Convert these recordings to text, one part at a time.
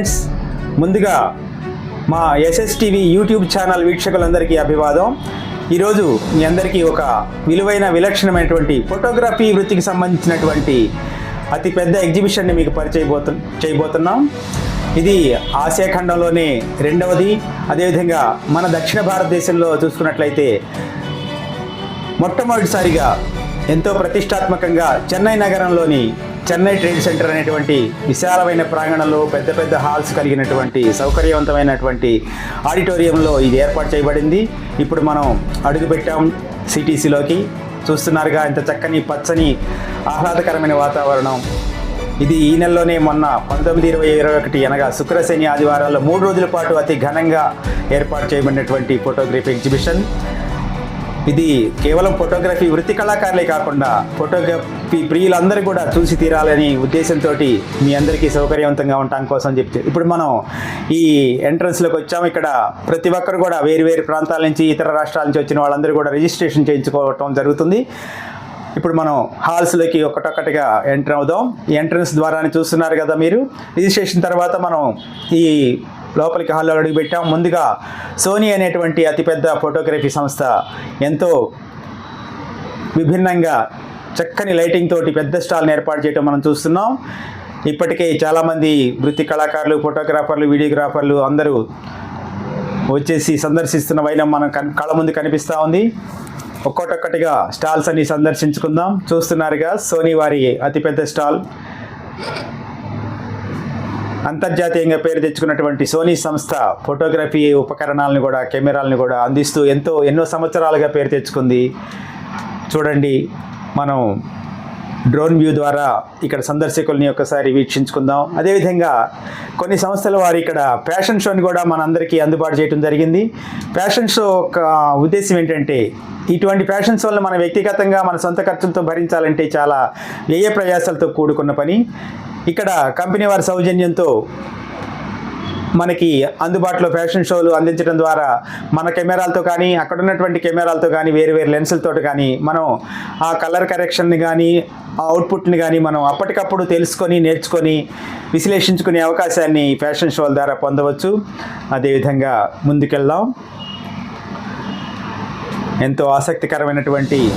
Friends ముందుగా మా SSTV YouTube channel వీక్షకులందరికీ అభివాదం. ఈరోజు మీ అందరికీ ఒక విలువైన విలక్షణమైనటువంటి ఫోటోగ్రఫీ వృత్తికి సంబంధించినటువంటి అతి పెద్ద ఎగ్జిబిషన్ని మీకు పరిచయబోతు చేయబోతున్నాం. ఇది ఆసియా ఖండంలోనే రెండవది. అదేవిధంగా మన దక్షిణ భారతదేశంలో చూసుకున్నట్లయితే మొట్టమొదటిసారిగా ఎంతో ప్రతిష్టాత్మకంగా చెన్నై నగరంలోని చెన్నై ట్రేడ్ సెంటర్ అనేటువంటి విశాలమైన ప్రాంగణంలో పెద్ద పెద్ద హాల్స్ కలిగినటువంటి సౌకర్యవంతమైనటువంటి ఆడిటోరియంలో ఇది ఏర్పాటు చేయబడింది. ఇప్పుడు మనం అడుగుపెట్టాం సిటీసీలోకి. చూస్తున్నారుగా ఇంత చక్కని పచ్చని ఆహ్లాదకరమైన వాతావరణం. ఇది ఈ నెలలోనే మొన్న పంతొమ్మిది ఇరవై ఇరవై ఒకటి అనగా శుక్రశని ఆదివారాల్లో మూడు రోజుల పాటు అతి ఘనంగా ఏర్పాటు చేయబడినటువంటి ఫోటోగ్రఫీ ఎగ్జిబిషన్. ఇది కేవలం ఫోటోగ్రఫీ వృత్తి కళాకారులే కాకుండా ఫోటోగ్రఫీ ప్రియులందరూ కూడా చూసి తీరాలని ఉద్దేశంతో మీ అందరికీ సౌకర్యవంతంగా ఉండటం కోసం చెప్తే. ఇప్పుడు మనం ఈ ఎంట్రన్స్లోకి వచ్చాము. ఇక్కడ ప్రతి ఒక్కరు కూడా వేరు వేరు ప్రాంతాల నుంచి ఇతర రాష్ట్రాల నుంచి వచ్చిన వాళ్ళందరూ కూడా రిజిస్ట్రేషన్ చేయించుకోవటం జరుగుతుంది. ఇప్పుడు మనం హాల్స్లోకి ఒకటొక్కటిగా ఎంటర్ అవుదాం. ఎంట్రన్స్ ద్వారానే చూస్తున్నారు కదా మీరు. రిజిస్ట్రేషన్ తర్వాత మనం ఈ లోపలికి హాల్లో అడుగు పెట్టాం ముందుగా సోనీ అనేటువంటి అతిపెద్ద ఫోటోగ్రఫీ సంస్థ ఎంతో విభిన్నంగా చక్కని లైటింగ్ తోటి పెద్ద స్టాల్ని ఏర్పాటు చేయడం మనం చూస్తున్నాం. ఇప్పటికే చాలామంది వృత్తి కళాకారులు ఫోటోగ్రాఫర్లు వీడియోగ్రాఫర్లు అందరూ వచ్చేసి సందర్శిస్తున్న వైనం మనం కన్ కళ్ళ ముందు కనిపిస్తూ ఉంది. ఒక్కొక్కటిగా స్టాల్స్ అన్ని సందర్శించుకుందాం. చూస్తున్నారుగా సోనీ వారి అతిపెద్ద స్టాల్. అంతర్జాతీయంగా పేరు తెచ్చుకున్నటువంటి సోనీ సంస్థ ఫోటోగ్రఫీ ఉపకరణాలను కూడా కెమెరాలను కూడా అందిస్తూ ఎంతో ఎన్నో సంవత్సరాలుగా పేరు తెచ్చుకుంది. చూడండి మనం డ్రోన్ వ్యూ ద్వారా ఇక్కడ సందర్శకుల్ని ఒకసారి వీక్షించుకుందాం. అదేవిధంగా కొన్ని సంస్థల వారు ఇక్కడ ఫ్యాషన్ షోని కూడా మనందరికీ అందుబాటు చేయడం జరిగింది. ఫ్యాషన్ షో ఒక ఉద్దేశం ఏంటంటే ఇటువంటి ఫ్యాషన్ షోలను మన వ్యక్తిగతంగా మన సొంత ఖర్చులతో భరించాలంటే చాలా వ్యయ ప్రయాసాలతో కూడుకున్న పని. ఇక్కడ కంపెనీ వారి సౌజన్యంతో మనకి అందుబాటులో ఫ్యాషన్ షోలు అందించడం ద్వారా మన కెమెరాలతో కానీ అక్కడ ఉన్నటువంటి కెమెరాలతో కానీ వేరు వేరు లెన్సులతో కానీ మనం ఆ కలర్ కరెక్షన్ని కానీ ఆ అవుట్పుట్ని కానీ మనం అప్పటికప్పుడు తెలుసుకొని నేర్చుకొని విశ్లేషించుకునే అవకాశాన్ని ఫ్యాషన్ షోల ద్వారా పొందవచ్చు. అదేవిధంగా ముందుకెళ్దాం. ఎంతో ఆసక్తికరమైనటువంటి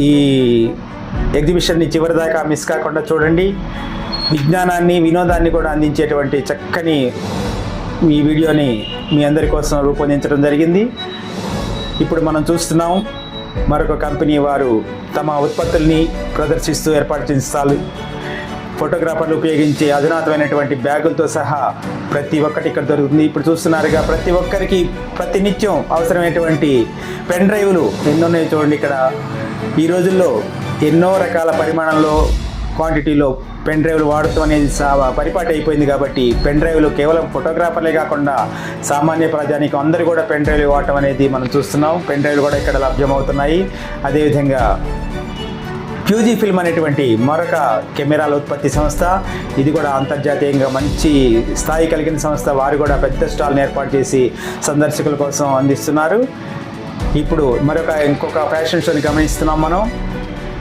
ఈ ఎగ్జిబిషన్ని చివరిదాకా మిస్ కాకుండా చూడండి. విజ్ఞానాన్ని వినోదాన్ని కూడా అందించేటువంటి చక్కని ఈ వీడియోని మీ అందరి కోసం రూపొందించడం జరిగింది. ఇప్పుడు మనం చూస్తున్నాం మరొక కంపెనీ వారు తమ ఉత్పత్తుల్ని ప్రదర్శిస్తూ ఏర్పాటు చేస్తారు. ఫోటోగ్రాఫర్లు ఉపయోగించే అధునాతమైనటువంటి బ్యాగులతో సహా ప్రతి ఒక్కటి ఇక్కడ దొరుకుతుంది. ఇప్పుడు చూస్తున్నారుగా ప్రతి ఒక్కరికి ప్రతి నిత్యం అవసరమైనటువంటి పెన్ డ్రైవ్లు ఎన్నో చూడండి ఇక్కడ. ఈ రోజుల్లో ఎన్నో రకాల పరిమాణంలో క్వాంటిటీలో పెన్ డ్రైవ్లు వాడటం అనేది సా- పరిపాటి అయిపోయింది కాబట్టి పెన్ డ్రైవ్లు కేవలం ఫోటోగ్రాఫర్లే కాకుండా సామాన్య ప్రజానికి అందరూ కూడా పెన్ డ్రైవ్లు వాడటం అనేది మనం చూస్తున్నాం. పెన్ డ్రైవ్లు కూడా ఇక్కడ లభ్యమవుతున్నాయి. అదేవిధంగా ఫ్యూజీ ఫిల్మ్ అనేటువంటి మరొక కెమెరాల ఉత్పత్తి సంస్థ. ఇది కూడా అంతర్జాతీయంగా మంచి స్థాయి కలిగిన సంస్థ. వారు కూడా పెద్ద స్టాల్ని ఏర్పాటు చేసి సందర్శకుల కోసం అందిస్తున్నారు. ఇప్పుడు మరొక ఇంకొక ఫ్యాషన్ షోని గమనిస్తున్నాం మనం.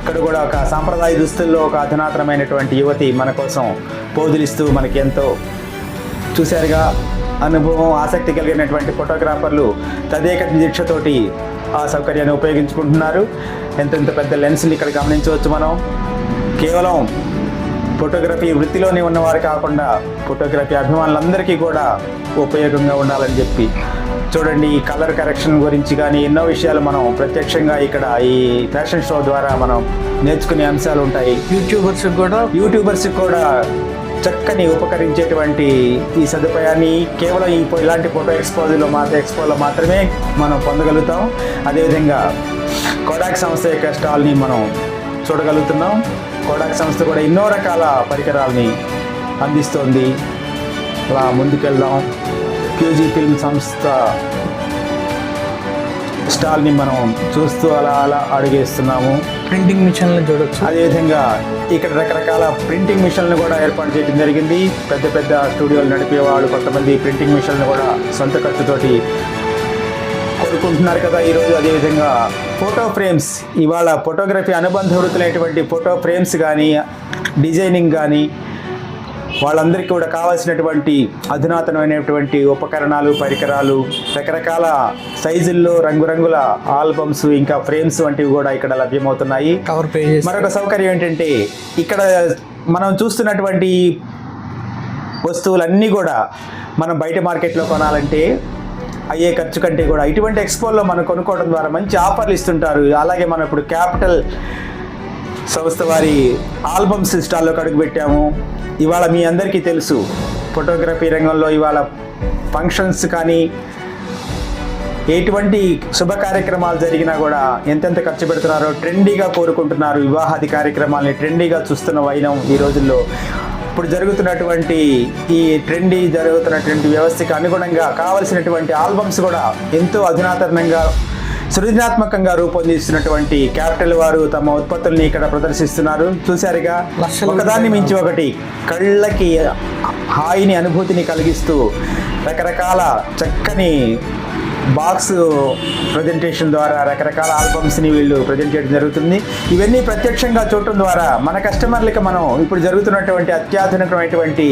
ఇక్కడ కూడా ఒక సాంప్రదాయ దుస్తుల్లో ఒక అధునాతనమైనటువంటి యువతి మన కోసం పోదులిస్తూ మనకి ఎంతో చూశారుగా. అనుభవం ఆసక్తి కలిగినటువంటి ఫోటోగ్రాఫర్లు తదేక దీక్షతోటి ఆ సౌకర్యాన్ని ఉపయోగించుకుంటున్నారు. ఎంతెంత పెద్ద లెన్స్లు ఇక్కడ గమనించవచ్చు మనం. కేవలం ఫోటోగ్రఫీ వృత్తిలోనే ఉన్నవారు కాకుండా ఫోటోగ్రఫీ అభిమానులందరికీ కూడా ఉపయోగంగా ఉండాలని చెప్పి చూడండి ఈ కలర్ కరెక్షన్ గురించి కానీ ఎన్నో విషయాలు మనం ప్రత్యక్షంగా ఇక్కడ ఈ ఫ్యాషన్ షో ద్వారా మనం నేర్చుకునే అంశాలు ఉంటాయి. యూట్యూబర్స్ కూడా యూట్యూబర్స్ కూడా చక్కని ఉపకరించేటువంటి ఈ సదుపాయాన్ని కేవలం ఈ ఇలాంటి ఫోటో ఎక్స్పోజ్లో మాత్రం ఎక్స్పోలో మాత్రమే మనం పొందగలుగుతాం. అదేవిధంగా కోడాక్ సంస్థ యొక్క స్టాల్ని మనం చూడగలుగుతున్నాం. కోడాక్ సంస్థ కూడా ఎన్నో రకాల పరికరాల్ని అందిస్తోంది. అలా ముందుకెళ్దాం. క్యూజీ ఫిల్మ్ సంస్థ స్టాల్ని మనం చూస్తూ అలా అలా అడుగేస్తున్నాము. ప్రింటింగ్ మిషన్లు చూడొచ్చు. అదేవిధంగా ఇక్కడ రకరకాల ప్రింటింగ్ మిషన్లు కూడా ఏర్పాటు చేయడం జరిగింది. పెద్ద పెద్ద స్టూడియోలు నడిపేవాళ్ళు కొంతమంది ప్రింటింగ్ మిషన్లు కూడా సొంత ఖర్చుతోటి కోరుకుంటున్నారు కదా ఈరోజు అదేవిధంగా ఫోటో ఫ్రేమ్స్ ఇవాళ ఫోటోగ్రఫీ అనుబంధ వృత్తులైనటువంటి ఫోటో ఫ్రేమ్స్ కానీ డిజైనింగ్ కానీ వాళ్ళందరికీ కూడా కావాల్సినటువంటి అధునాతనమైనటువంటి ఉపకరణాలు పరికరాలు రకరకాల సైజుల్లో రంగురంగుల ఆల్బమ్స్ ఇంకా ఫ్రేమ్స్ వంటివి కూడా ఇక్కడ లభ్యమవుతున్నాయి. కవర్ పేజెస్ మరొక సౌకర్యం ఏంటంటే ఇక్కడ మనం చూస్తున్నటువంటి వస్తువులన్నీ కూడా మనం బయట మార్కెట్లో కొనాలంటే అయ్యే ఖర్చు కంటే కూడా ఇటువంటి ఎక్స్పోలో మనం కొనుక్కోవడం ద్వారా మంచి ఆఫర్లు ఇస్తుంటారు. అలాగే మనం ఇప్పుడు క్యాపిటల్ సంస్థ వారి ఆల్బమ్స్ స్టాల్లోకి అడుగుపెట్టాము ఇవాళ మీ అందరికీ తెలుసు ఫోటోగ్రఫీ రంగంలో ఇవాళ ఫంక్షన్స్ కానీ ఎటువంటి శుభ కార్యక్రమాలు జరిగినా కూడా ఎంతెంత ఖర్చు పెడుతున్నారో ట్రెండీగా కోరుకుంటున్నారు వివాహాది కార్యక్రమాలని ట్రెండీగా చూస్తున్న వైనం ఈ రోజుల్లో. ఇప్పుడు జరుగుతున్నటువంటి ఈ ట్రెండీ జరుగుతున్నటువంటి వ్యవస్థకి అనుగుణంగా కావలసినటువంటి ఆల్బమ్స్ కూడా ఎంతో అధునాతనంగా సృజనాత్మకంగా రూపొందిస్తున్నటువంటి క్యాపిటల్ వారు తమ ఉత్పత్తుల్ని ఇక్కడ ప్రదర్శిస్తున్నారు. చూశారుగా ఒకదాన్ని మించి ఒకటి కళ్ళకి హాయిని అనుభూతిని కలిగిస్తూ రకరకాల చక్కని బాక్స్ ప్రజెంటేషన్ ద్వారా రకరకాల ఆల్బమ్స్ని వీళ్ళు ప్రజెంట్ చేయడం జరుగుతుంది. ఇవన్నీ ప్రత్యక్షంగా చూడటం ద్వారా మన కస్టమర్లకి మనం ఇప్పుడు జరుగుతున్నటువంటి అత్యాధునికమైనటువంటి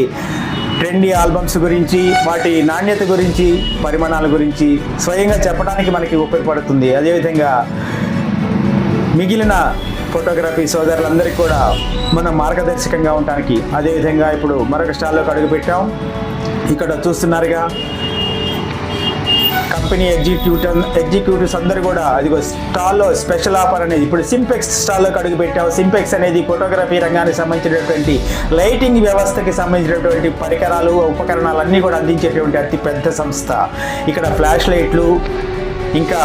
ట్రెండీ ఆల్బమ్స్ గురించి వాటి నాణ్యత గురించి పరిమాణాల గురించి స్వయంగా చెప్పడానికి మనకి ఉపయోగపడుతుంది. అదేవిధంగా మిగిలిన ఫోటోగ్రఫీ సోదరులందరికీ కూడా మనం మార్గదర్శకంగా ఉండటానికి అదేవిధంగా ఇప్పుడు మరొక స్టాల్లోకి అడుగుపెట్టాం. ఇక్కడ చూస్తున్నారుగా కంపెనీ ఎగ్జిక్యూటివ్ ఎగ్జిక్యూటివ్స్ అందరూ కూడా అదిగో స్టాల్లో స్పెషల్ ఆఫర్ అనేది ఇప్పుడు సింపెక్స్ స్టాల్లోకి అడుగు పెట్టావు. సింపెక్స్ అనేది ఫోటోగ్రఫీ రంగానికి సంబంధించినటువంటి లైటింగ్ వ్యవస్థకి సంబంధించినటువంటి పరికరాలు ఉపకరణాలు అన్నీ కూడా అందించేటువంటి అతి పెద్ద సంస్థ. ఇక్కడ ఫ్లాష్ లైట్లు ఇంకా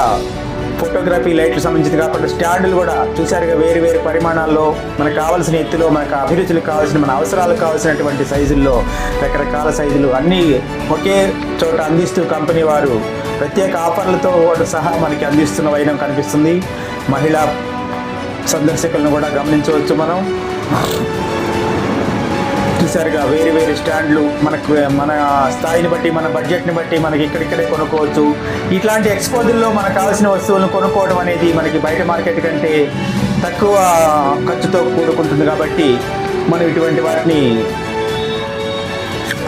ఫోటోగ్రఫీ లైట్లు సంబంధించింది కాబట్టి స్టాండ్లు కూడా చూసారుగా వేరు వేరు పరిమాణాల్లో మనకు కావాల్సిన ఎత్తులో మనకు అభిరుచులకు కావాల్సిన మన అవసరాలకు కావాల్సినటువంటి సైజుల్లో రకరకాల సైజులు అన్నీ ఒకే చోట అందిస్తూ కంపెనీ వారు ప్రత్యేక ఆఫర్లతో కూడా సహా మనకి అందిస్తున్న వైనం కనిపిస్తుంది. మహిళా సందర్శకులను కూడా గమనించవచ్చు మనం. చూసారుగా వేరు వేరు స్టాండ్లు మనకు మన స్థాయిని బట్టి మన బడ్జెట్ని బట్టి మనకి ఇక్కడిక్కడే కొనుక్కోవచ్చు. ఇట్లాంటి ఎక్స్పోజుల్లో మనకు కావాల్సిన వస్తువులను కొనుక్కోవడం అనేది మనకి బయట మార్కెట్ కంటే తక్కువ ఖర్చుతో కూడుకుంటుంది కాబట్టి మనం ఇటువంటి వాటిని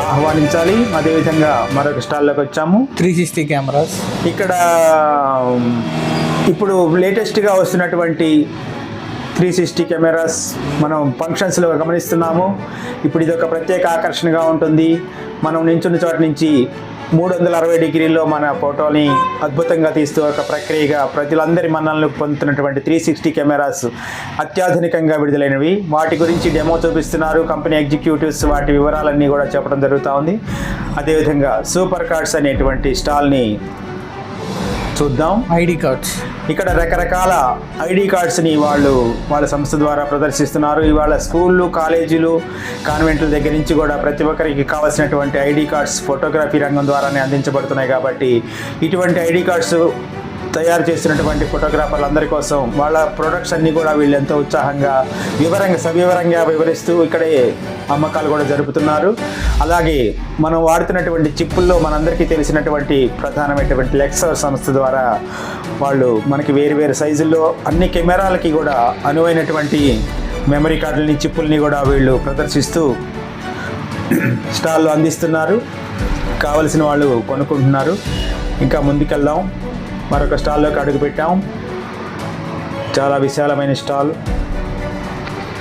ఆహ్వానించాలి. అదేవిధంగా మరొక స్టాల్లోకి వచ్చాము. Three sixty cameras. ఇక్కడ ఇప్పుడు లేటెస్ట్గా వస్తున్నటువంటి త్రీ సిక్స్టీ కెమెరాస్ మనం ఫంక్షన్స్లో గమనిస్తున్నాము. ఇప్పుడు ఇది ఒక ప్రత్యేక ఆకర్షణగా ఉంటుంది. మనం నించున్న చోట నుంచి మూడు వందల అరవై డిగ్రీలో మన ఫోటోని అద్భుతంగా తీస్తూ ఒక ప్రక్రియగా ప్రజలందరి మనల్ని పొందుతున్నటువంటి త్రీ సిక్స్టీ కెమెరాస్ అత్యాధునికంగా విడుదలైనవి. వాటి గురించి డెమో చూపిస్తున్నారు. కంపెనీ ఎగ్జిక్యూటివ్స్ వాటి వివరాలన్నీ కూడా చెప్పడం జరుగుతూ ఉంది. అదేవిధంగా సూపర్ కార్డ్స్ అనేటువంటి స్టాల్ని చూద్దాం. ID cards. ఇక్కడ రకరకాల ఐడి కార్డ్స్ని వాళ్ళు వాళ్ళ సంస్థ ద్వారా ప్రదర్శిస్తున్నారు. ఇవాళ స్కూళ్ళు కాలేజీలు కాన్వెంట్ల దగ్గర నుంచి కూడా ప్రతి ఒక్కరికి కావాల్సినటువంటి ఐడి కార్డ్స్ ఫోటోగ్రఫీ రంగం ద్వారానే అందించబడుతున్నాయి కాబట్టి ఇటువంటి ఐడి కార్డ్స్ తయారు చేసినటువంటి ఫోటోగ్రాఫర్లు అందరి కోసం వాళ్ళ ప్రొడక్ట్స్ అన్ని కూడా వీళ్ళు ఎంతో ఉత్సాహంగా వివరంగా సవివరంగా వివరిస్తూ ఇక్కడే అమ్మకాలు కూడా జరుపుతున్నారు. అలాగే మనం వాడుతున్నటువంటి చిప్పుల్లో మనందరికీ తెలిసినటువంటి ప్రధానమైనటువంటి లెక్సర్ సంస్థ ద్వారా వాళ్ళు మనకి వేరు వేరు సైజుల్లో అన్ని కెమెరాలకి కూడా అనువైనటువంటి మెమరీ కార్డులని చిప్పుల్ని కూడా వీళ్ళు ప్రదర్శిస్తూ స్టాల్లో అందిస్తున్నారు. కావలసిన వాళ్ళు కొనుక్కుంటున్నారు. ఇంకా ముందుకెళ్దాం. మరొక స్టాల్లోకి అడుగు పెట్టాం. చాలా విశాలమైన స్టాల్.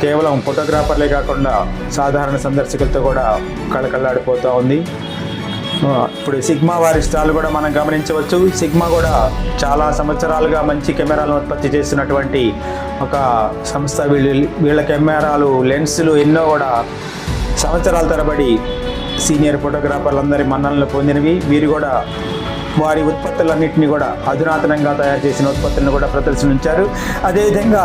కేవలం ఫోటోగ్రాఫర్లే కాకుండా సాధారణ సందర్శకులతో కూడా కళకళలాడిపోతూ ఉంది. ఇప్పుడు సిగ్మా వారి స్టాల్ కూడా మనం గమనించవచ్చు. సిగ్మా కూడా చాలా సంవత్సరాలుగా మంచి కెమెరాలను ఉత్పత్తి చేస్తున్నటువంటి ఒక సంస్థ. వీళ్ళు వీళ్ళ కెమెరాలు లెన్సులు ఎన్నో కూడా సంవత్సరాల తరబడి సీనియర్ ఫోటోగ్రాఫర్లందరి మన్ననలు పొందినవి. వీరు కూడా వారి ఉత్పత్తులన్నింటినీ కూడా అధునాతనంగా తయారు చేసిన ఉత్పత్తులను కూడా ప్రదర్శించారు అదేవిధంగా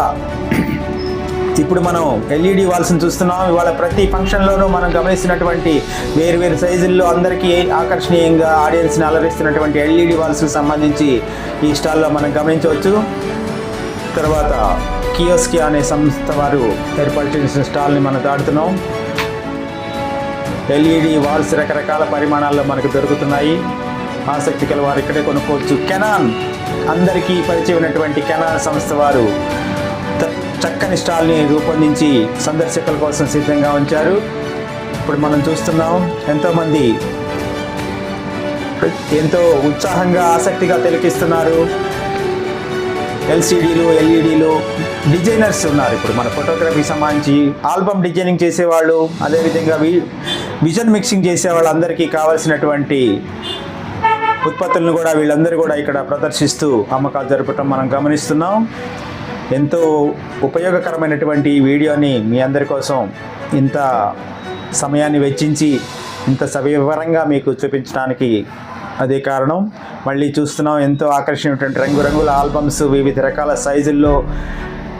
ఇప్పుడు మనం ఎల్ఈడి వాల్స్ని చూస్తున్నాం. ఇవాళ ప్రతి ఫంక్షన్లోనూ మనం గమనిస్తున్నటువంటి వేరు వేరు సైజుల్లో అందరికీ ఆకర్షణీయంగా ఆడియన్స్ని అలరిస్తున్నటువంటి ఎల్ఈడి వాల్స్కి సంబంధించి ఈ స్టాల్లో మనం గమనించవచ్చు. తర్వాత కియోస్కి అనే సంస్థ వారు ఏర్పాటు చేసిన స్టాల్ని మనం దాడుతున్నాం ఎల్ఈడి వాల్స్ రకరకాల పరిమాణాల్లో మనకు దొరుకుతున్నాయి. ఆసక్తి కల వారు ఇక్కడే కొనుక్కోవచ్చు. కెనాన్. అందరికీ పరిచయం ఉన్నటువంటి కెనాన్ సంస్థ వారు చక్కని స్టాల్ని రూపొందించి సందర్శకుల కోసం సిద్ధంగా ఉంచారు. ఇప్పుడు మనం చూస్తున్నాం ఎంతోమంది ఎంతో ఉత్సాహంగా ఆసక్తిగా తిలకిస్తున్నారు. ఎల్సిడీలు ఎల్ఈడీలు డిజైనర్స్ ఉన్నారు. ఇప్పుడు మన ఫోటోగ్రఫీ సంబంధించి ఆల్బమ్ డిజైనింగ్ చేసేవాళ్ళు అదేవిధంగా వి విజన్ మిక్సింగ్ చేసే వాళ్ళందరికీ కావాల్సినటువంటి ఉత్పత్తులను కూడా వీళ్ళందరూ కూడా ఇక్కడ ప్రదర్శిస్తూ అమ్మకాలు జరపటం మనం గమనిస్తున్నాం. ఎంతో ఉపయోగకరమైనటువంటి వీడియోని మీ అందరి కోసం ఇంత సమయాన్ని వెచ్చించి ఇంత సవివరంగా మీకు చూపించడానికి అదే కారణం. మళ్ళీ చూస్తున్నాం ఎంతో ఆకర్షణీయటువంటి రంగురంగుల ఆల్బమ్స్ వివిధ రకాల సైజుల్లో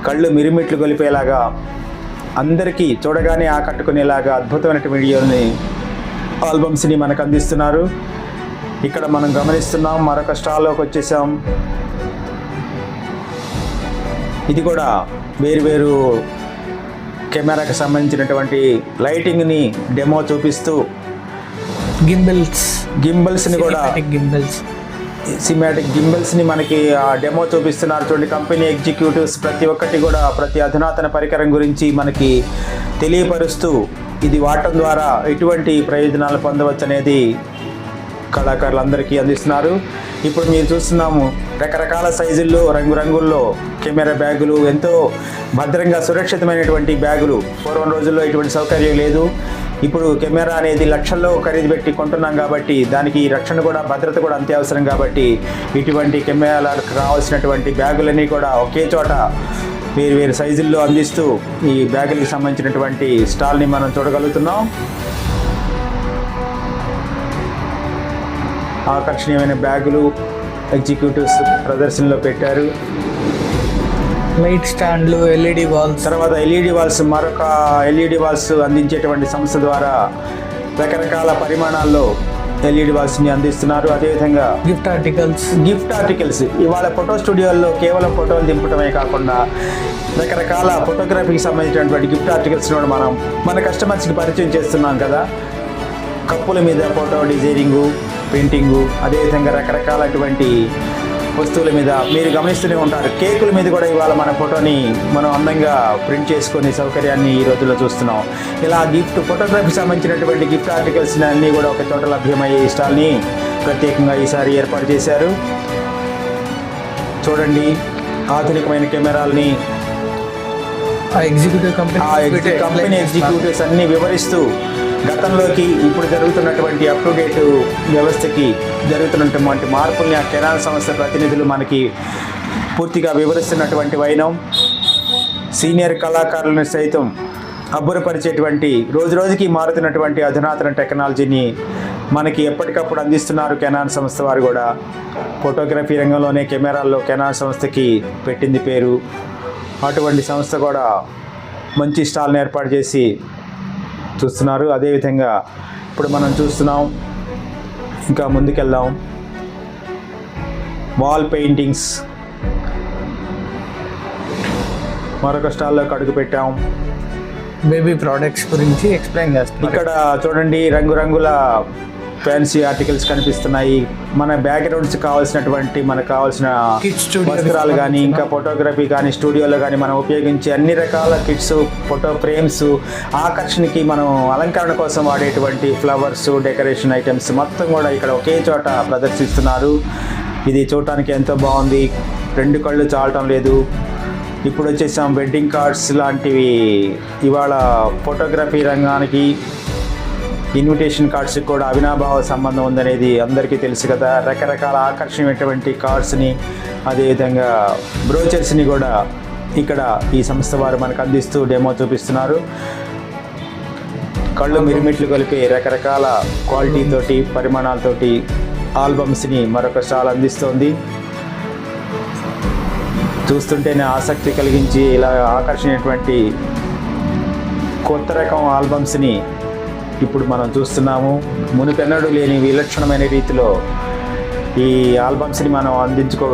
కళ్ళు మిరిమిట్లు గొలిపేలాగా అందరికీ చూడగానే ఆకట్టుకునేలాగా అద్భుతమైనటువంటి వీడియోని ఆల్బమ్స్ని మనకు అందిస్తున్నారు. ఇక్కడ మనం గమనిస్తున్నాం మరొక స్టాల్లోకి వచ్చేసాం. ఇది కూడా వేరు కెమెరాకి సంబంధించినటువంటి లైటింగ్ని డెమో చూపిస్తూ గింబల్స్. గింబల్స్ని కూడా గింబల్స్. సిమాటిక్ గింబల్స్ని మనకి ఆ డెమో చూపిస్తున్నారు. చూడండి కంపెనీ ఎగ్జిక్యూటివ్స్ ప్రతి ఒక్కటి కూడా ప్రతి అధునాతన పరికరం గురించి మనకి తెలియపరుస్తూ ఇది వాడటం ద్వారా ఎటువంటి ప్రయోజనాలు పొందవచ్చు అనేది కళాకారులందరికీ అందిస్తున్నారు. ఇప్పుడు మీరు చూస్తున్నాము రకరకాల సైజుల్లో రంగురంగుల్లో కెమెరా బ్యాగులు ఎంతో భద్రంగా సురక్షితమైనటువంటి బ్యాగులు. పూర్వం రోజుల్లో ఇటువంటి సౌకర్యం లేదు. ఇప్పుడు కెమెరా అనేది లక్షల్లో ఖరీదు పెట్టి కొంటున్నాం కాబట్టి దానికి రక్షణ కూడా భద్రత కూడా అంతే అవసరం కాబట్టి ఇటువంటి కెమెరాలకు కావాల్సినటువంటి బ్యాగులన్నీ కూడా ఒకే చోట వేరు వేరు సైజుల్లో అందిస్తూ ఈ బ్యాగులకి సంబంధించినటువంటి స్టాల్ని మనం చూడగలుగుతున్నాం. ఆకర్షణీయమైన బ్యాగులు ఎగ్జిక్యూటివ్స్ ప్రదర్శనలో పెట్టారు. లైట్ స్టాండ్లు ఎల్ఈడి వాల్స్. తర్వాత ఎల్ఈడి వాల్స్ మరొక ఎల్ఈడి వాల్స్ అందించేటువంటి సంస్థ ద్వారా రకరకాల పరిమాణాల్లో ఎల్ఈడి వాల్స్ని అందిస్తున్నారు. అదేవిధంగా గిఫ్ట్ ఆర్టికల్స్. Gift articles. ఇవాళ ఫోటో స్టూడియోల్లో కేవలం ఫోటోలు దింపడమే కాకుండా రకరకాల ఫోటోగ్రఫీకి సంబంధించినటువంటి గిఫ్ట్ ఆర్టికల్స్ కూడా మనం మన కస్టమర్స్కి పరిచయం చేస్తున్నాం కదా. కప్పుల మీద ఫోటో డిజైనింగు పెయింటింగు అదేవిధంగా రకరకాలటువంటి వస్తువుల మీద మీరు గమనిస్తూనే ఉంటారు. కేకుల మీద కూడా ఇవాళ మన ఫోటోని మనం అందంగా ప్రింట్ చేసుకునే సౌకర్యాన్ని ఈ రోజుల్లో చూస్తున్నాం. ఇలా గిఫ్ట్ ఫోటోగ్రఫీకి సంబంధించినటువంటి గిఫ్ట్ ఆర్టికల్స్ అన్నీ కూడా ఒక చోట లభ్యమయ్యే ఈ స్టాల్ని ప్రత్యేకంగా ఈసారి ఏర్పాటు చేశారు. చూడండి ఆధునికమైన కెమెరాలని ఆ ఎగ్జిక్యూటివ్ కంపెనీ కంపెనీ ఎగ్జిక్యూటివ్స్ అన్ని వివరిస్తూ గతంలోకి ఇప్పుడు జరుగుతున్నటువంటి అప్ టు డేట్ వ్యవస్థకి జరుగుతున్నటువంటి మార్పుల్ని ఆ కెనాల్ సంస్థ ప్రతినిధులు మనకి పూర్తిగా వివరిస్తున్నటువంటి వైనం. సీనియర్ కళాకారులను సైతం అబ్బురపరిచేటువంటి రోజు రోజుకి మారుతున్నటువంటి అధునాతన టెక్నాలజీని మనకి ఎప్పటికప్పుడు అందిస్తున్నారు కెనాన్ సంస్థ వారు కూడా. ఫోటోగ్రఫీ రంగంలోనే కెమెరాల్లో కెనాన్ సంస్థకి పెట్టింది పేరు. అటువంటి సంస్థ కూడా మంచి స్టాల్ని ఏర్పాటు చేసి చూస్తున్నారు. అదేవిధంగా ఇప్పుడు మనం చూస్తున్నాం. ఇంకా ముందుకెళ్దాం. వాల్ పెయింటింగ్స్ మరొక స్టాల్లోకి అడుగు పెట్టాం. బేబీ ప్రోడక్ట్స్ గురించి ఎక్స్ప్లెయిన్ చేస్తున్నారు ఇక్కడ చూడండి రంగురంగుల ఫ్యాన్సీ ఆర్టికల్స్ కనిపిస్తున్నాయి. మన బ్యాక్గ్రౌండ్స్ కావాల్సినటువంటి మనకు కావాల్సిన వస్త్రాలు కానీ ఇంకా ఫోటోగ్రఫీ కానీ స్టూడియోలో కానీ మనం ఉపయోగించే అన్ని రకాల కిట్స్ ఫోటో ఫ్రేమ్స్ ఆకర్షణకి మనం అలంకరణ కోసం వాడేటువంటి ఫ్లవర్స్ డెకరేషన్ ఐటమ్స్ మొత్తం కూడా ఇక్కడ ఒకే చోట ప్రదర్శిస్తున్నారు. ఇది చూడటానికి ఎంతో బాగుంది. రెండు కళ్ళు చాలటం లేదు. ఇప్పుడు వచ్చేసాం వెడ్డింగ్ కార్డ్స్ లాంటివి. ఇవాళ ఫోటోగ్రఫీ రంగానికి ఇన్విటేషన్ కార్డ్స్ కూడా అవినాభావ సంబంధం ఉందనేది అందరికీ తెలుసు కదా. రకరకాల ఆకర్షణీయమైనటువంటి కార్డ్స్ని అదేవిధంగా బ్రోచర్స్ని కూడా ఇక్కడ ఈ సంస్థ వారు మనకు అందిస్తూ డెమో చూపిస్తున్నారు. కళ్ళు మిరిమిట్లు కలిపే రకరకాల క్వాలిటీతోటి పరిమాణాలతోటి ఆల్బమ్స్ని మరొక స్టాల్ అందిస్తోంది. చూస్తుంటేనే ఆసక్తి కలిగించి ఇలా ఆకర్షణీయటువంటి కొత్త రకం ఆల్బమ్స్ని ఇప్పుడు మనం చూస్తున్నాము మునిపెన్నడు లేని విలక్షణమైన రీతిలో ఈ ఆల్బమ్స్ని మనం అందించుకో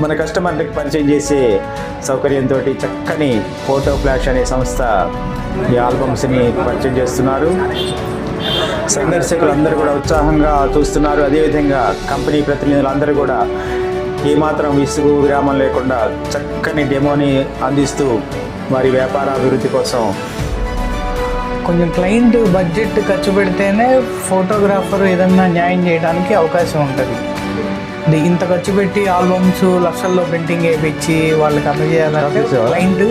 మన కస్టమర్లకు పరిచయం చేసే సౌకర్యంతో చక్కని ఫోటో ఫ్లాష్ అనే సంస్థ ఈ ఆల్బమ్స్ని పరిచయం చేస్తున్నారు. సందర్శకులు అందరూ కూడా ఉత్సాహంగా చూస్తున్నారు. అదేవిధంగా కంపెనీ ప్రతినిధులు అందరూ కూడా ఏమాత్రం విసుగు విరామం లేకుండా చక్కని డెమోని అందిస్తూ వారి వ్యాపార అభివృద్ధి కోసం కొంచెం క్లయింట్ బడ్జెట్ ఖర్చు పెడితేనే ఫోటోగ్రాఫర్ ఏదన్నా న్యాయం చేయడానికి అవకాశం ఉంటుంది. ఇంత ఖర్చు పెట్టి ఆల్బమ్స్ లక్షల్లో ప్రింటింగ్ వేయించి వాళ్ళకి అందజేయాలంటే? క్లయింట్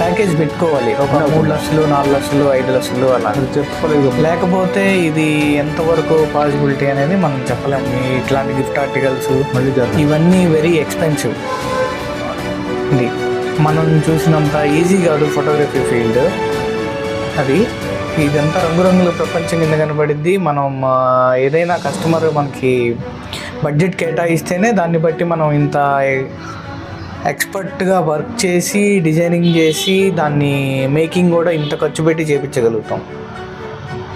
ప్యాకేజ్ పెట్టుకోవాలి. ఒక మూడు లక్షలు నాలుగు లక్షలు ఐదు లక్షలు అలా. చెప్పలేదు. లేకపోతే ఇది ఎంతవరకు పాసిబిలిటీ అనేది మనం చెప్పలేము. ఇట్లాంటి గిఫ్ట్ ఆర్టికల్స్. ఇవన్నీ వెరీ ఎక్స్పెన్సివ్ ఇది మనం చూసినంత ఈజీ కాదు ఫోటోగ్రఫీ ఫీల్డ్ అది ఇదంతా రంగురంగుల ప్రపంచం కింద కనబడిద్ది. మనం ఏదైనా కస్టమర్ మనకి బడ్జెట్ కేటాయిస్తేనే దాన్ని బట్టి మనం ఇంత ఎక్స్పర్ట్గా వర్క్ చేసి డిజైనింగ్ చేసి దాన్ని మేకింగ్ కూడా ఇంత ఖర్చు పెట్టి చేపించగలుగుతాం.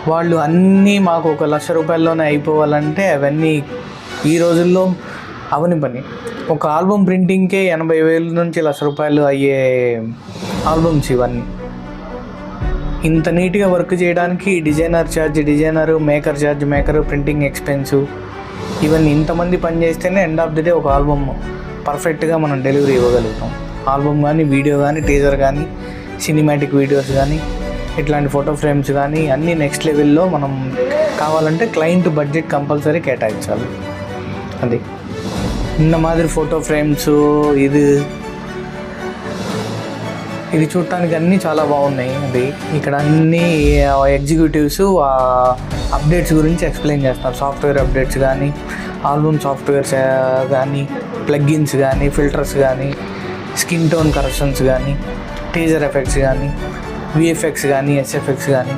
వాళ్ళు అన్నీ మాకు ఒక లక్ష రూపాయల్లోనే అయిపోవాలంటే అవన్నీ ఈ రోజుల్లో అవని పని. ఒక ఆల్బమ్ ప్రింటింగ్కే ఎనభై వేల నుంచి లక్ష రూపాయలు అయ్యే ఆల్బమ్స్ ఇవన్నీ. ఇంత నీట్గా వర్క్ చేయడానికి designer charge designer maker charge maker printing expense ఇవన్నీ ఇంతమంది పని చేస్తేనే ఎండ్ ఆఫ్ ది డే ఒక ఆల్బమ్ పర్ఫెక్ట్గా మనం డెలివరీ ఇవ్వగలుగుతాం. ఆల్బమ్ కానీ వీడియో కానీ టీజర్ కానీ సినిమాటిక్ వీడియోస్ కానీ ఇట్లాంటి ఫోటో ఫ్రేమ్స్ కానీ అన్నీ నెక్స్ట్ లెవెల్లో మనం కావాలంటే క్లయింట్ బడ్జెట్ కంపల్సరీ కేటాయించాలి. అది. నిన్న మాదిరి ఫోటో ఫ్రేమ్స్ ఇది ఇది చూడటానికి అన్నీ చాలా బాగున్నాయి. అది ఇక్కడ అన్ని ఎగ్జిక్యూటివ్స్ అప్డేట్స్ గురించి ఎక్స్ప్లెయిన్ చేస్తారు. సాఫ్ట్వేర్ అప్డేట్స్ కానీ ఆల్బమ్ సాఫ్ట్వేర్స్ కానీ ప్లగ్గిన్స్ కానీ ఫిల్టర్స్ కానీ స్కిన్ టోన్ కరెక్షన్స్ కానీ టీజర్ ఎఫెక్ట్స్ కానీ విఎఫ్ఎక్స్ కానీ ఎస్ఎఫ్ఎక్స్ కానీ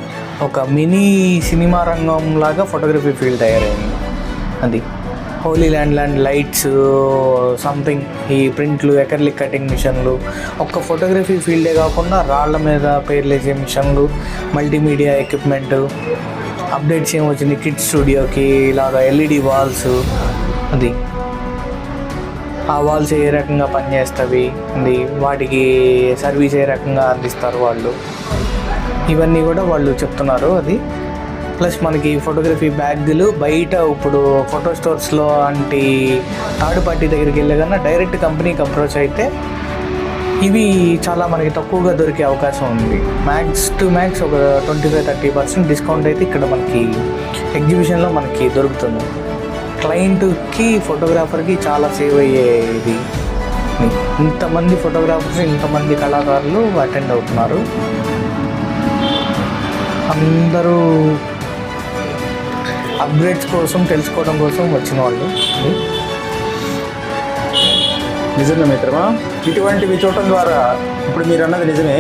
ఒక మినీ సినిమా రంగం లాగా ఫోటోగ్రఫీ ఫీల్డ్ తయారైంది. అది. Holy land land lights something ఈ ప్రింట్లు ఎకర్లిక్ కటింగ్ మిషన్లు ఒక్క ఫోటోగ్రఫీ ఫీల్డే కాకుండా రాళ్ళ మీద పేర్లేసే మిషన్లు మల్టీమీడియా ఎక్విప్మెంట్ అప్డేట్స్ ఏమొచ్చింది కిడ్ స్టూడియోకి ఇలాగా ఎల్ఈడి వాల్స్ అది. ఆ వాల్స్ ఏ రకంగా పనిచేస్తవి అది వాటికి సర్వీస్ ఏ రకంగా అందిస్తారు వాళ్ళు? ఇవన్నీ కూడా వాళ్ళు చెప్తున్నారు అది. ప్లస్ మనకి ఫోటోగ్రఫీ బ్యాగులు బయట ఇప్పుడు ఫోటో స్టోర్స్లో అంటే థర్డ్ పార్టీ దగ్గరికి వెళ్ళగానే డైరెక్ట్ కంపెనీకి అప్రోచ్ అయితే ఇవి చాలా మనకి తక్కువగా దొరికే అవకాశం ఉంది. మ్యాక్స్ టు మ్యాక్స్ ఒక twenty five thirty percent discount అయితే ఇక్కడ మనకి ఎగ్జిబిషన్లో మనకి దొరుకుతుంది. క్లయింట్కి ఫోటోగ్రాఫర్కి చాలా సేవ్ అయ్యే ఇది ఇంతమంది ఫోటోగ్రాఫర్స్ ఇంతమంది కళాకారులు అటెండ్ అవుతున్నారు. అందరూ అప్గ్రేడ్స్ కోసం తెలుసుకోవడం కోసం వచ్చిన వాళ్ళు. నిజమే మిత్రమా? ఇటువంటివి చూడటం ద్వారా ఇప్పుడు మీరు అన్నది నిజమే.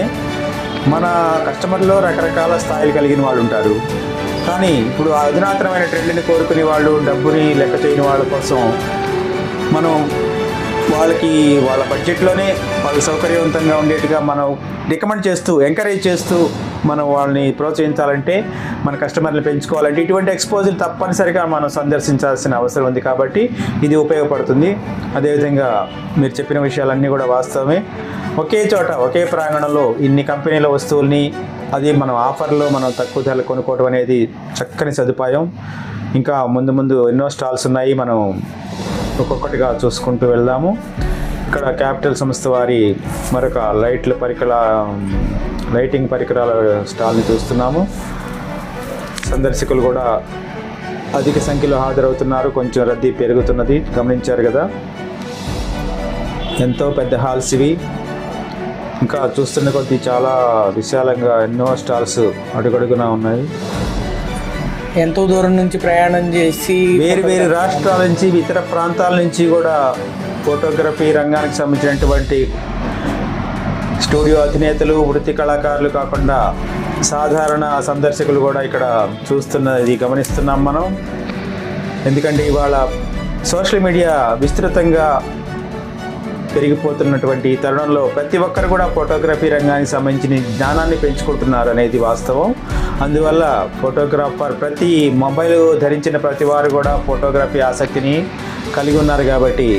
మన కస్టమర్లో రకరకాల స్థాయిలు కలిగిన వాళ్ళు ఉంటారు. కానీ ఇప్పుడు ఆ అధునాతనమైన ట్రెండ్ని కోరుకునే వాళ్ళు డబ్బుని లెక్క చేయని వాళ్ళ కోసం మనం వాళ్ళకి వాళ్ళ బడ్జెట్లోనే వాళ్ళ సౌకర్యవంతంగా ఉండేట్టుగా మనం రికమెండ్ చేస్తూ ఎంకరేజ్ చేస్తూ మనం వాళ్ళని ప్రోత్సహించాలంటే మన కస్టమర్ని పెంచుకోవాలంటే ఇటువంటి ఎక్స్పోజర్ తప్పనిసరిగా మనం సందర్శించాల్సిన అవసరం ఉంది కాబట్టి ఇది ఉపయోగపడుతుంది. అదేవిధంగా మీరు చెప్పిన విషయాలన్నీ కూడా వాస్తవమే. ఒకే చోట ఒకే ప్రాంగణంలో ఇన్ని కంపెనీల వస్తువుల్ని అది మనం ఆఫర్లో మనం తక్కువ ధరలు కొనుక్కోవడం అనేది చక్కని సదుపాయం. ఇంకా ముందు ముందు ఎన్నో స్టాల్స్ ఉన్నాయి. మనం ఒక్కొక్కటిగా చూసుకుంటూ వెళ్దాము. ఇక్కడ క్యాపిటల్ సంస్థ వారి మరొక లైట్ల పరికల లైటింగ్ పరికరాల స్టాల్ని చూస్తున్నాము. సందర్శకులు కూడా అధిక సంఖ్యలో హాజరవుతున్నారు. కొంచెం రద్దీ పెరుగుతున్నది. గమనించారు కదా? ఎంతో పెద్ద హాల్స్ ఇవి. ఇంకా చూస్తున్న కొద్దీ చాలా విశాలంగా ఎన్నో స్టాల్స్ అడుగడుగునా ఉన్నాయి. ఎంతో దూరం నుంచి ప్రయాణం చేసి వేరు వేరు రాష్ట్రాల నుంచి ఇతర ప్రాంతాల నుంచి కూడా ఫోటోగ్రఫీ రంగానికి సంబంధించినటువంటి స్టూడియో అధినేతలు వృత్తి కళాకారులు కాకుండా సాధారణ సందర్శకులు కూడా ఇక్కడ చూస్తున్నది గమనిస్తున్నాం మనం. ఎందుకంటే ఇవాళ సోషల్ మీడియా విస్తృతంగా పెరిగిపోతున్నటువంటి తరుణంలో ప్రతి ఒక్కరు కూడా ఫోటోగ్రఫీ రంగానికి సంబంధించిన జ్ఞానాన్ని పెంచుకుంటున్నారు అనేది వాస్తవం. అందువల్ల ఫోటోగ్రాఫర్ ప్రతి మొబైల్ ధరించిన ప్రతి వారు కూడా ఫోటోగ్రఫీ ఆసక్తిని కలిగి ఉన్నారు కాబట్టి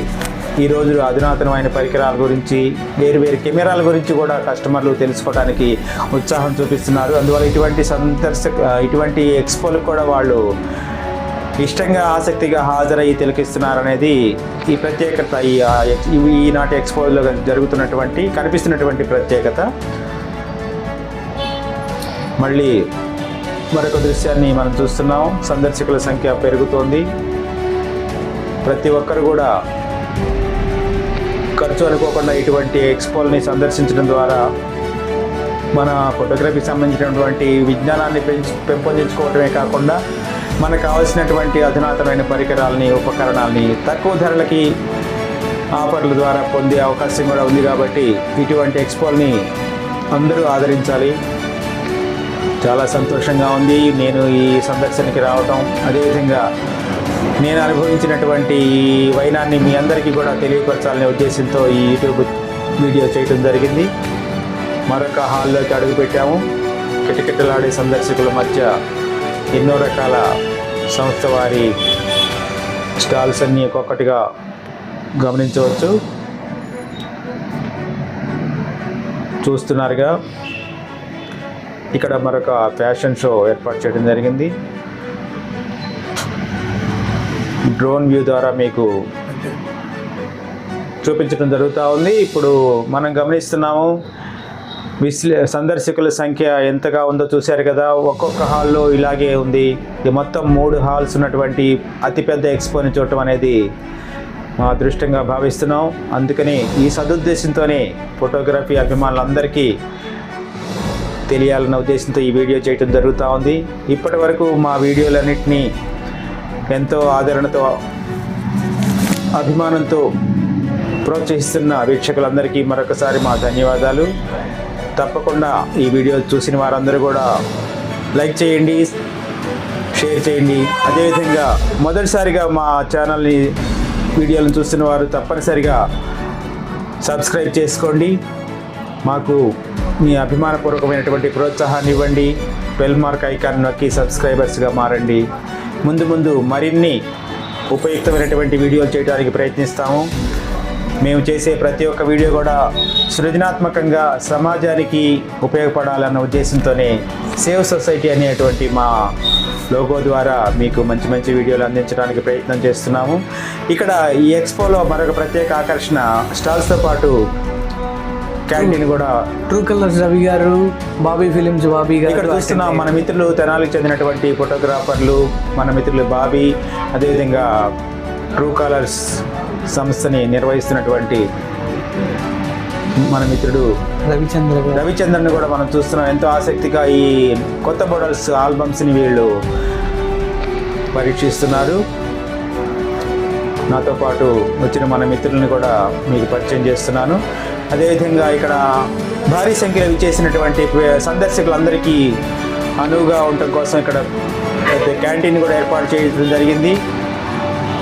ఈ రోజు అధునాతనమైన పరికరాల గురించి వేరు వేరు కెమెరాల గురించి కూడా కస్టమర్లు తెలుసుకోవడానికి ఉత్సాహం చూపిస్తున్నారు. అందువల్ల ఇటువంటి సందర్శక ఇటువంటి ఎక్స్పోలకు కూడా వాళ్ళు ఇష్టంగా ఆసక్తిగా హాజరయ్యి తిలకిస్తున్నారు అనేది ఈ ప్రత్యేకత ఈ ఈనాటి ఎక్స్పోలో జరుగుతున్నటువంటి కనిపిస్తున్నటువంటి ప్రత్యేకత. మళ్ళీ మరొక దృశ్యాన్ని మనం చూస్తున్నాం. సందర్శకుల సంఖ్య పెరుగుతోంది. ప్రతి ఒక్కరు కూడా ఖర్చు అనుకోకుండా ఇటువంటి ఎక్స్పోల్ని సందర్శించడం ద్వారా మన ఫోటోగ్రఫీకి సంబంధించినటువంటి విజ్ఞానాన్ని పెంచు పెంపొందించుకోవటమే కాకుండా మనకు కావాల్సినటువంటి అధునాతనమైన పరికరాలని ఉపకరణాలని తక్కువ ధరలకి ఆఫర్ల ద్వారా పొందే అవకాశం కూడా ఉంది కాబట్టి ఇటువంటి ఎక్స్పోల్ని అందరూ ఆదరించాలి. చాలా సంతోషంగా ఉంది. నేను ఈ సందర్శనకి రావటం అదేవిధంగా నేను అనుభవించినటువంటి ఈ వైనాన్ని మీ అందరికీ కూడా తెలియపరచాలనే ఉద్దేశంతో ఈ యూట్యూబ్ వీడియో చేయడం జరిగింది. మరొక హాల్లోకి అడుగుపెట్టాము కిటకిటలాడే సందర్శకుల మధ్య ఎన్నో రకాల సంస్థ వారి స్టాల్స్ అన్నీ ఒక్కొక్కటిగా గమనించవచ్చు. చూస్తున్నారుగా ఇక్కడ మరొక ఫ్యాషన్ షో ఏర్పాటు చేయడం జరిగింది. డ్రోన్ వ్యూ ద్వారా మీకు చూపించడం జరుగుతూ ఉంది. ఇప్పుడు మనం గమనిస్తున్నాము విశ్లే సందర్శకుల సంఖ్య ఎంతగా ఉందో చూశారు కదా. ఒక్కొక్క హాల్లో ఇలాగే ఉంది. ఇది మొత్తం మూడు హాల్స్ ఉన్నటువంటి అతిపెద్ద ఎక్స్పోని చూడటం అనేది మా అదృష్టంగా భావిస్తున్నాం. అందుకని ఈ సదుద్దేశంతోనే ఫోటోగ్రఫీ అభిమానులందరికీ తెలియాలన్న ఉద్దేశంతో ఈ వీడియో చేయటం జరుగుతూ ఉంది. ఇప్పటి వరకు మా వీడియోలన్నింటినీ ఎంతో ఆదరణతో అభిమానంతో ప్రోత్సహిస్తున్న వీక్షకులందరికీ మరొకసారి మా ధన్యవాదాలు. తప్పకుండా ఈ వీడియో చూసిన వారందరూ కూడా లైక్ చేయండి షేర్ చేయండి. అదేవిధంగా మొదటిసారిగా మా ఛానల్ని వీడియోలను చూస్తున్న వారు తప్పనిసరిగా సబ్స్క్రైబ్ చేసుకోండి. మాకు మీ అభిమానపూర్వకమైనటువంటి ప్రోత్సాహాన్ని ఇవ్వండి. బెల్ మార్క్ ఐకాన్ నొక్కి సబ్స్క్రైబర్స్గా మారండి. ముందు ముందు మరిన్ని ఉపయుక్తమైనటువంటి వీడియోలు చేయడానికి ప్రయత్నిస్తాము. మేము చేసే ప్రతి ఒక్క వీడియో కూడా సృజనాత్మకంగా సమాజానికి ఉపయోగపడాలన్న ఉద్దేశంతోనే సేవ్ సొసైటీ అనేటువంటి మా లోగో ద్వారా మీకు మంచి మంచి వీడియోలు అందించడానికి ప్రయత్నం చేస్తున్నాము. ఇక్కడ ఈ ఎక్స్పోలో మరొక ప్రత్యేక ఆకర్షణ స్టాల్స్తో పాటు క్యాంటీన్ కూడా. ట్రూ కలర్స్ రవి గారు బాబీ ఫిలిమ్స్ బాబీ గారు ఇక్కడ చూస్తున్నాం మన మిత్రులు తెనాలికి చెందినటువంటి ఫోటోగ్రాఫర్లు మన మిత్రులు బాబీ అదేవిధంగా ట్రూ కలర్స్ సంస్థని నిర్వహిస్తున్నటువంటి మన మిత్రుడు రవిచంద్ర రవిచంద్రన్ కూడా మనం చూస్తున్నాం. ఎంతో ఆసక్తిగా ఈ కొత్త మోడల్స్ ఆల్బమ్స్ని వీళ్ళు పరీక్షిస్తున్నారు. నాతో పాటు వచ్చిన మన మిత్రుల్ని కూడా మీకు పరిచయం చేస్తున్నాను. అదేవిధంగా ఇక్కడ భారీ సంఖ్యలో విచ్చేసినటువంటి సందర్శకులందరికీ అనువుగా ఉండటం కోసం ఇక్కడ పెద్ద క్యాంటీన్ కూడా ఏర్పాటు చేయడం జరిగింది.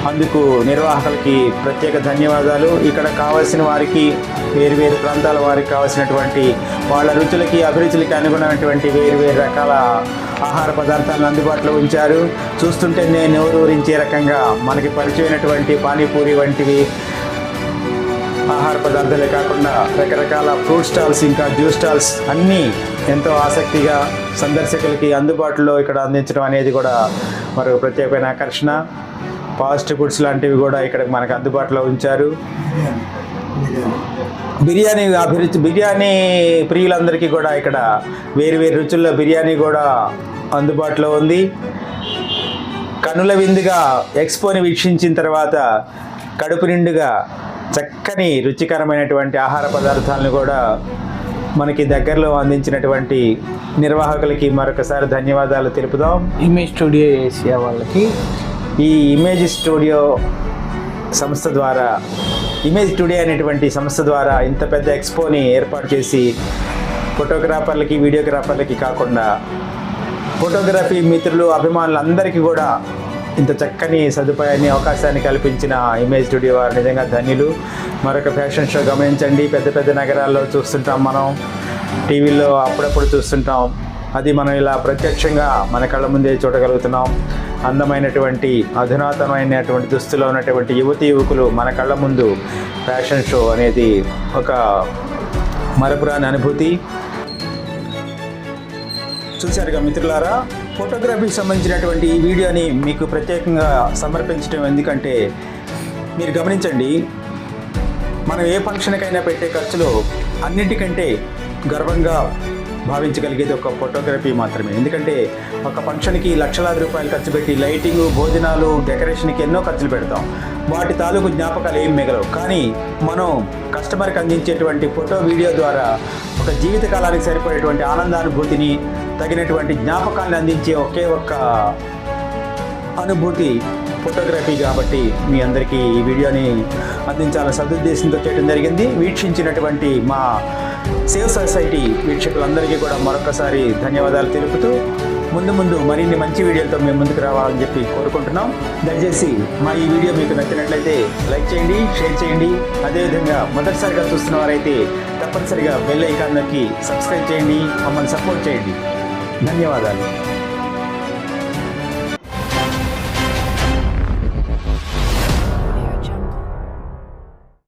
అందుకు నిర్వాహకులకి ప్రత్యేక ధన్యవాదాలు. ఇక్కడ కావాల్సిన వారికి వేరు వేరు ప్రాంతాల వారికి కావాల్సినటువంటి వాళ్ళ రుచులకి అభిరుచులకి అనుగుణమైనటువంటి వేరు వేరు రకాల ఆహార పదార్థాలను అందుబాటులో ఉంచారు. చూస్తుంటే నేను నోరూరించే రకంగా మనకి పరిచయమైనటువంటి పానీపూరి వంటివి ఆహార పదార్థాలే కాకుండా రకరకాల ఫ్రూట్ స్టాల్స్ ఇంకా జ్యూస్ స్టాల్స్ అన్నీ ఎంతో ఆసక్తిగా సందర్శకులకి అందుబాటులో ఇక్కడ అందించడం అనేది కూడా మరో ప్రత్యేకమైన ఆకర్షణ. ఫాస్ట్ ఫుడ్స్ లాంటివి కూడా ఇక్కడ మనకు అందుబాటులో ఉంచారు. బిర్యానీ అభిరుచి బిర్యానీ ప్రియులందరికీ కూడా ఇక్కడ వేరు వేరు రుచుల్లో బిర్యానీ కూడా అందుబాటులో ఉంది. కనుల విందుగా ఎక్స్పోని వీక్షించిన తర్వాత కడుపు నిండుగా చక్కని రుచికరమైనటువంటి ఆహార పదార్థాలను కూడా మనకి దగ్గరలో అందించినటువంటి నిర్వాహకులకి మరొకసారి ధన్యవాదాలు తెలుపుదాం. ఇమేజ్ స్టూడియో ఏషియా వాళ్ళకి. ఈ ఇమేజ్ స్టూడియో సంస్థ ద్వారా ఇమేజ్ స్టూడియో అనేటువంటి సంస్థ ద్వారా ఇంత పెద్ద ఎక్స్పోని ఏర్పాటు చేసి ఫోటోగ్రాఫర్లకి వీడియోగ్రాఫర్లకి కాకుండా ఫోటోగ్రఫీ మిత్రులు అభిమానులందరికీ కూడా ఇంత చక్కని సదుపాయాన్ని అవకాశాన్ని కల్పించిన ఇమేజ్ స్టూడియో వారు నిజంగా ధన్యులు. మరొక ఫ్యాషన్ షో గమనించండి. పెద్ద పెద్ద నగరాల్లో చూస్తుంటాం మనం. టీవీలో అప్పుడప్పుడు చూస్తుంటాం. అది మనం ఇలా ప్రత్యక్షంగా మన కళ్ళ ముందే చూడగలుగుతున్నాం. అందమైనటువంటి అధునాతనమైనటువంటి దుస్తులో ఉన్నటువంటి యువతి యువకులు మన కళ్ళ ముందు ఫ్యాషన్ షో అనేది ఒక మరపురాని అనుభూతి. చూశారుగా మిత్రులారా? ఫోటోగ్రఫీకి సంబంధించినటువంటి ఈ వీడియోని మీకు ప్రత్యేకంగా సమర్పించడం ఎందుకంటే మీరు గమనించండి మనం ఏ ఫంక్షన్కైనా పెట్టే ఖర్చులో అన్నిటికంటే గర్వంగా భావించగలిగేది ఒక ఫోటోగ్రఫీ మాత్రమే. ఎందుకంటే ఒక ఫంక్షన్కి లక్షలాది రూపాయలు ఖర్చు పెట్టి లైటింగ్ భోజనాలు డెకరేషన్కి ఎన్నో ఖర్చులు పెడతాం. వాటి తాలూకు జ్ఞాపకాలు ఏం మిగలవు. కానీ మనం కస్టమర్కి అందించేటువంటి ఫోటో వీడియో ద్వారా ఒక జీవితకాలానికి సరిపోయేటువంటి ఆనందానుభూతిని తగినటువంటి జ్ఞాపకాన్ని అందించే ఒకే ఒక్క అనుభూతి ఫోటోగ్రఫీ కాబట్టి మీ అందరికీ ఈ వీడియోని అందించాలని సదుద్దేశంతో చేయడం జరిగింది. వీక్షించినటువంటి మా సేవ్ సొసైటీ వీక్షకులందరికీ కూడా మరొకసారి ధన్యవాదాలు తెలుపుతూ ముందు ముందు మరిన్ని మంచి వీడియోలతో మేము ముందుకు రావాలని చెప్పి కోరుకుంటున్నాం. దయచేసి మా ఈ వీడియో మీకు నచ్చినట్లయితే లైక్ చేయండి షేర్ చేయండి. అదేవిధంగా మొదటిసారిగా చూస్తున్న వారైతే తప్పనిసరిగా బెల్ ఐకాన్ నొక్కి సబ్స్క్రైబ్ చేయండి. మమ్మల్ని సపోర్ట్ చేయండి. ధన్యవాదాలు.